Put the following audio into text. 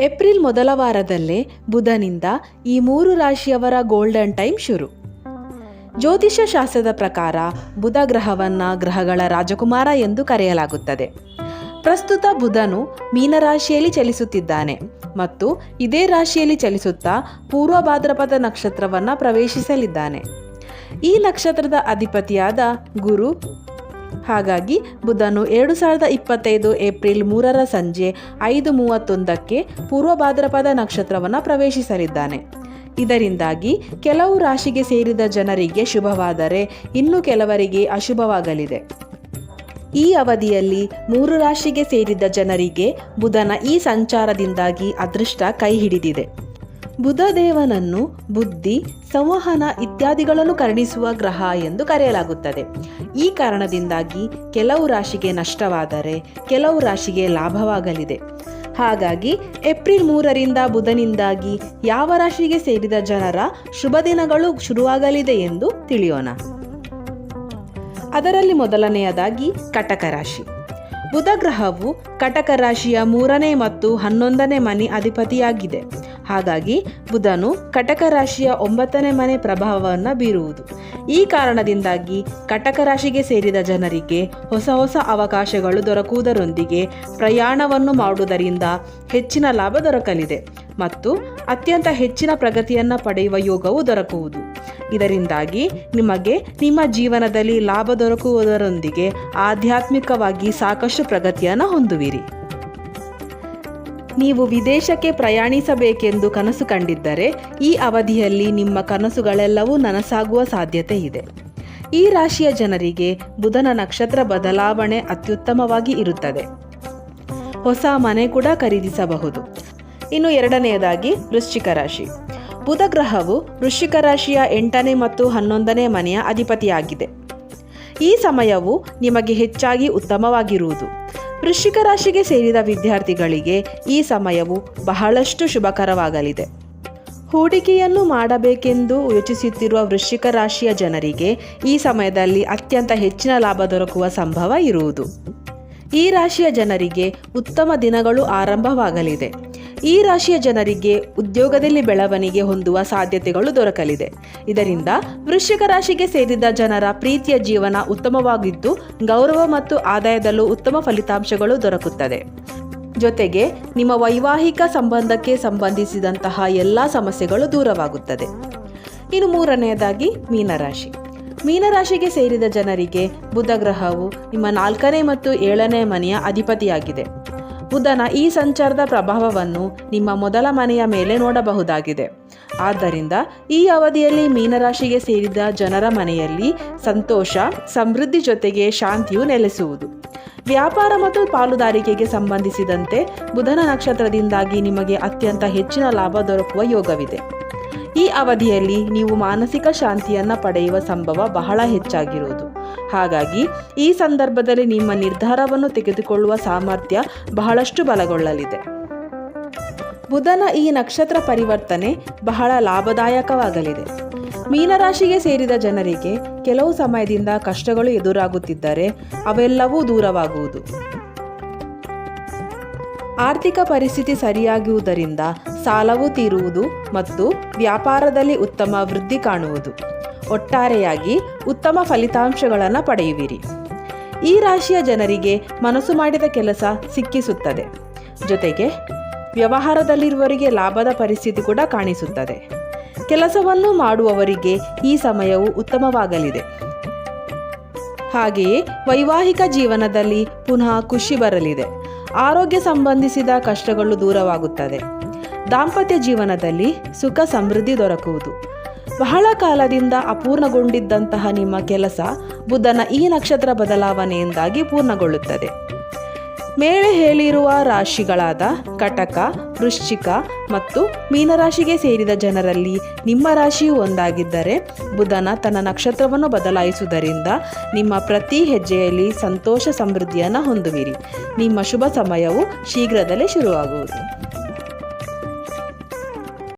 April ಮೊದಲ ವಾರದಲ್ಲೇ ಬುಧನಿಂದ ಈ ಮೂರು ರಾಶಿಯವರ ಗೋಲ್ಡನ್ ಟೈಮ್ ಶುರು. ಜ್ಯೋತಿಷ್ಯ ಶಾಸ್ತ್ರದ ಪ್ರಕಾರ ಬುಧ ಗ್ರಹವನ್ನ ಗ್ರಹಗಳ ರಾಜಕುಮಾರ ಎಂದು ಕರೆಯಲಾಗುತ್ತದೆ. ಪ್ರಸ್ತುತ ಬುಧನು ಮೀನರಾಶಿಯಲ್ಲಿ ಚಲಿಸುತ್ತಿದ್ದಾನೆ ಮತ್ತು ಇದೇ ರಾಶಿಯಲ್ಲಿ ಚಲಿಸುತ್ತಾ ಪೂರ್ವ ಭಾದ್ರಪದ ನಕ್ಷತ್ರವನ್ನು ಪ್ರವೇಶಿಸಲಿದ್ದಾನೆ. ಈ ನಕ್ಷತ್ರದ ಅಧಿಪತಿಯಾದ ಗುರು ಹಾಗಾಗಿ ಬುಧನು ಎರಡು ಸಾವಿರದ ಇಪ್ಪತ್ತೈದು ಏಪ್ರಿಲ್ ಮೂರರ ಸಂಜೆ ಐದು ಮೂವತ್ತೊಂದಕ್ಕೆ ಪೂರ್ವ ಭಾದ್ರಪದ ನಕ್ಷತ್ರವನ್ನು ಪ್ರವೇಶಿಸಲಿದ್ದಾನೆ. ಇದರಿಂದಾಗಿ ಕೆಲವು ರಾಶಿಗೆ ಸೇರಿದ ಜನರಿಗೆ ಶುಭವಾದರೆ ಇನ್ನು ಕೆಲವರಿಗೆ ಅಶುಭವಾಗಲಿದೆ. ಈ ಅವಧಿಯಲ್ಲಿ ಮೂರು ರಾಶಿಗೆ ಸೇರಿದ ಜನರಿಗೆ ಬುಧನ ಈ ಸಂಚಾರದಿಂದಾಗಿ ಅದೃಷ್ಟ ಕೈ ಹಿಡಿದಿದೆ. ಬುಧ ದೇವನನ್ನು ಬುದ್ಧಿ, ಸಂವಹನ ಇತ್ಯಾದಿಗಳನ್ನು ಕರುಣಿಸುವ ಗ್ರಹ ಎಂದು ಕರೆಯಲಾಗುತ್ತದೆ. ಈ ಕಾರಣದಿಂದಾಗಿ ಕೆಲವು ರಾಶಿಗೆ ನಷ್ಟವಾದರೆ ಕೆಲವು ರಾಶಿಗೆ ಲಾಭವಾಗಲಿದೆ. ಹಾಗಾಗಿ ಏಪ್ರಿಲ್ ಮೂರರಿಂದ ಬುಧನಿಂದಾಗಿ ಯಾವ ರಾಶಿಗೆ ಸೇರಿದ ಜನರ ಶುಭ ದಿನಗಳು ಶುರುವಾಗಲಿದೆ ಎಂದು ತಿಳಿಯೋಣ. ಅದರಲ್ಲಿ ಮೊದಲನೆಯದಾಗಿ ಕಟಕ ರಾಶಿ. ಬುಧ ಗ್ರಹವು ಕಟಕ ರಾಶಿಯ ಮೂರನೇ ಮತ್ತು ಹನ್ನೊಂದನೇ ಮನೆ ಅಧಿಪತಿಯಾಗಿದೆ. ಹಾಗಾಗಿ ಬುಧನು ಕಟಕ ರಾಶಿಯ ಒಂಬತ್ತನೇ ಮನೆ ಪ್ರಭಾವವನ್ನು ಬೀರುವುದು. ಈ ಕಾರಣದಿಂದಾಗಿ ಕಟಕ ರಾಶಿಗೆ ಸೇರಿದ ಜನರಿಗೆ ಹೊಸ ಹೊಸ ಅವಕಾಶಗಳು ದೊರಕುವುದರೊಂದಿಗೆ ಪ್ರಯಾಣವನ್ನು ಮಾಡುವುದರಿಂದ ಹೆಚ್ಚಿನ ಲಾಭ ದೊರಕಲಿದೆ ಮತ್ತು ಅತ್ಯಂತ ಹೆಚ್ಚಿನ ಪ್ರಗತಿಯನ್ನು ಪಡೆಯುವ ಯೋಗವು ದೊರಕುವುದು. ಇದರಿಂದಾಗಿ ನಿಮಗೆ ನಿಮ್ಮ ಜೀವನದಲ್ಲಿ ಲಾಭ ದೊರಕುವುದರೊಂದಿಗೆ ಆಧ್ಯಾತ್ಮಿಕವಾಗಿ ಸಾಕಷ್ಟು ಪ್ರಗತಿಯನ್ನು ಹೊಂದುವಿರಿ. ನೀವು ವಿದೇಶಕ್ಕೆ ಪ್ರಯಾಣಿಸಬೇಕೆಂದು ಕನಸು ಕಂಡಿದ್ದರೆ ಈ ಅವಧಿಯಲ್ಲಿ ನಿಮ್ಮ ಕನಸುಗಳೆಲ್ಲವೂ ನನಸಾಗುವ ಸಾಧ್ಯತೆ ಇದೆ. ಈ ರಾಶಿಯ ಜನರಿಗೆ ಬುಧನ ನಕ್ಷತ್ರ ಬದಲಾವಣೆ ಅತ್ಯುತ್ತಮವಾಗಿ ಇರುತ್ತದೆ. ಹೊಸ ಮನೆ ಕೂಡ ಖರೀದಿಸಬಹುದು. ಇನ್ನು ಎರಡನೆಯದಾಗಿ ವೃಶ್ಚಿಕ ರಾಶಿ. ಬುಧ ಗ್ರಹವು ವೃಶ್ಚಿಕ ರಾಶಿಯ ಎಂಟನೇ ಮತ್ತು ಹನ್ನೊಂದನೇ ಮನೆಯ ಅಧಿಪತಿಯಾಗಿದೆ. ಈ ಸಮಯವು ನಿಮಗೆ ಹೆಚ್ಚಾಗಿ ಉತ್ತಮವಾಗಿರುವುದು. ವೃಶ್ಚಿಕ ರಾಶಿಗೆ ಸೇರಿದ ವಿದ್ಯಾರ್ಥಿಗಳಿಗೆ ಈ ಸಮಯವು ಬಹಳಷ್ಟು ಶುಭಕರವಾಗಲಿದೆ. ಹೂಡಿಕೆಯನ್ನು ಮಾಡಬೇಕೆಂದು ಯೋಚಿಸುತ್ತಿರುವ ವೃಶ್ಚಿಕ ರಾಶಿಯ ಜನರಿಗೆ ಈ ಸಮಯದಲ್ಲಿ ಅತ್ಯಂತ ಹೆಚ್ಚಿನ ಲಾಭ ದೊರಕುವ ಸಂಭವ ಇರುವುದು. ಈ ರಾಶಿಯ ಜನರಿಗೆ ಉತ್ತಮ ದಿನಗಳು ಆರಂಭವಾಗಲಿದೆ. ಈ ರಾಶಿಯ ಜನರಿಗೆ ಉದ್ಯೋಗದಲ್ಲಿ ಬೆಳವಣಿಗೆ ಹೊಂದುವ ಸಾಧ್ಯತೆಗಳು ದೊರಕಲಿದೆ. ಇದರಿಂದ ವೃಶ್ಚಿಕ ರಾಶಿಗೆ ಸೇರಿದ ಜನರ ಪ್ರೀತಿಯ ಜೀವನ ಉತ್ತಮವಾಗಿದ್ದು, ಗೌರವ ಮತ್ತು ಆದಾಯದಲ್ಲೂ ಉತ್ತಮ ಫಲಿತಾಂಶಗಳು ದೊರಕುತ್ತದೆ. ಜೊತೆಗೆ, ನಿಮ್ಮ ವೈವಾಹಿಕ ಸಂಬಂಧಕ್ಕೆ ಸಂಬಂಧಿಸಿದಂತಹ ಎಲ್ಲ ಸಮಸ್ಯೆಗಳು ದೂರವಾಗುತ್ತದೆ. ಇನ್ನು ಮೂರನೆಯದಾಗಿ ಮೀನರಾಶಿ ಮೀನರಾಶಿಗೆ ಸೇರಿದ ಜನರಿಗೆ ಬುಧ ಗ್ರಹವು ನಿಮ್ಮ ನಾಲ್ಕನೇ ಮತ್ತು ಏಳನೇ ಮನೆಯ ಅಧಿಪತಿಯಾಗಿದೆ. ಬುಧನ ಈ ಸಂಚಾರದ ಪ್ರಭಾವವನ್ನು ನಿಮ್ಮ ಮೊದಲ ಮನೆಯ ಮೇಲೆ ನೋಡಬಹುದಾಗಿದೆ. ಆದ್ದರಿಂದ ಈ ಅವಧಿಯಲ್ಲಿ ಮೀನರಾಶಿಗೆ ಸೇರಿದ ಜನರ ಮನೆಯಲ್ಲಿ ಸಂತೋಷ, ಸಮೃದ್ಧಿ ಜೊತೆಗೆ ಶಾಂತಿಯು ನೆಲೆಸುವುದು. ವ್ಯಾಪಾರ ಮತ್ತು ಪಾಲುದಾರಿಕೆಗೆ ಸಂಬಂಧಿಸಿದಂತೆ ಬುಧನ ನಕ್ಷತ್ರದಿಂದಾಗಿ ನಿಮಗೆ ಅತ್ಯಂತ ಹೆಚ್ಚಿನ ಲಾಭ ದೊರಕುವ ಯೋಗವಿದೆ. ಈ ಅವಧಿಯಲ್ಲಿ ನೀವು ಮಾನಸಿಕ ಶಾಂತಿಯನ್ನು ಪಡೆಯುವ ಸಂಭವ ಬಹಳ ಹೆಚ್ಚಾಗಿರುವುದು. ಹಾಗಾಗಿ ಈ ಸಂದರ್ಭದಲ್ಲಿ ನಿಮ್ಮ ನಿರ್ಧಾರವನ್ನು ತೆಗೆದುಕೊಳ್ಳುವ ಸಾಮರ್ಥ್ಯ ಬಹಳಷ್ಟು ಬಲಗೊಳ್ಳಲಿದೆ. ಬುಧನ ಈ ನಕ್ಷತ್ರ ಪರಿವರ್ತನೆ ಬಹಳ ಲಾಭದಾಯಕವಾಗಲಿದೆ. ಮೀನರಾಶಿಗೆ ಸೇರಿದ ಜನರಿಗೆ ಕೆಲವು ಸಮಯದಿಂದ ಕಷ್ಟಗಳು ಎದುರಾಗುತ್ತಿದ್ದರೆ ಅವೆಲ್ಲವೂ ದೂರವಾಗುವುದು. ಆರ್ಥಿಕ ಪರಿಸ್ಥಿತಿ ಸರಿಯಾಗುವುದರಿಂದ ಸಾಲವು ತೀರುವುದು ಮತ್ತು ವ್ಯಾಪಾರದಲ್ಲಿ ಉತ್ತಮ ವೃದ್ಧಿ ಕಾಣುವುದು. ಒಟ್ಟಾರೆಯಾಗಿ ಉತ್ತಮ ಫಲಿತಾಂಶಗಳನ್ನು ಪಡೆಯುವಿರಿ. ಈ ರಾಶಿಯ ಜನರಿಗೆ ಮನಸ್ಸು ಮಾಡಿದ ಕೆಲಸ ಸಿಕ್ಕಿಸುತ್ತದೆ. ಜೊತೆಗೆ ವ್ಯವಹಾರದಲ್ಲಿರುವವರಿಗೆ ಲಾಭದ ಪರಿಸ್ಥಿತಿ ಕೂಡ ಕಾಣಿಸುತ್ತದೆ. ಕೆಲಸವನ್ನು ಮಾಡುವವರಿಗೆ ಈ ಸಮಯವು ಉತ್ತಮವಾಗಲಿದೆ. ಹಾಗೆಯೇ ವೈವಾಹಿಕ ಜೀವನದಲ್ಲಿ ಪುನಃ ಖುಷಿ ಬರಲಿದೆ. ಆರೋಗ್ಯ ಸಂಬಂಧಿಸಿದ ಕಷ್ಟಗಳು ದೂರವಾಗುತ್ತದೆ. ದಾಂಪತ್ಯ ಜೀವನದಲ್ಲಿ ಸುಖ ಸಮೃದ್ಧಿ ದೊರಕುವುದು. ಬಹಳ ಕಾಲದಿಂದ ಅಪೂರ್ಣಗೊಂಡಿದ್ದಂತಹ ನಿಮ್ಮ ಕೆಲಸ ಬುಧನ ಈ ನಕ್ಷತ್ರ ಬದಲಾವಣೆಯಿಂದಾಗಿ ಪೂರ್ಣಗೊಳ್ಳುತ್ತದೆ. ಮೇಲೆ ಹೇಳಿರುವ ರಾಶಿಗಳಾದ ಕಟಕ, ವೃಶ್ಚಿಕ ಮತ್ತು ಮೀನರಾಶಿಗೆ ಸೇರಿದ ಜನರಲ್ಲಿ ನಿಮ್ಮ ರಾಶಿಯು ಒಂದಾಗಿದ್ದರೆ ಬುಧನ ತನ್ನ ನಕ್ಷತ್ರವನ್ನು ಬದಲಾಯಿಸುವುದರಿಂದ ನಿಮ್ಮ ಪ್ರತಿ ಹೆಜ್ಜೆಯಲ್ಲಿ ಸಂತೋಷ ಸಮೃದ್ಧಿಯನ್ನು ಹೊಂದುವಿರಿ. ನಿಮ್ಮ ಶುಭ ಸಮಯವು ಶೀಘ್ರದಲ್ಲೇ ಶುರುವಾಗುವುದು.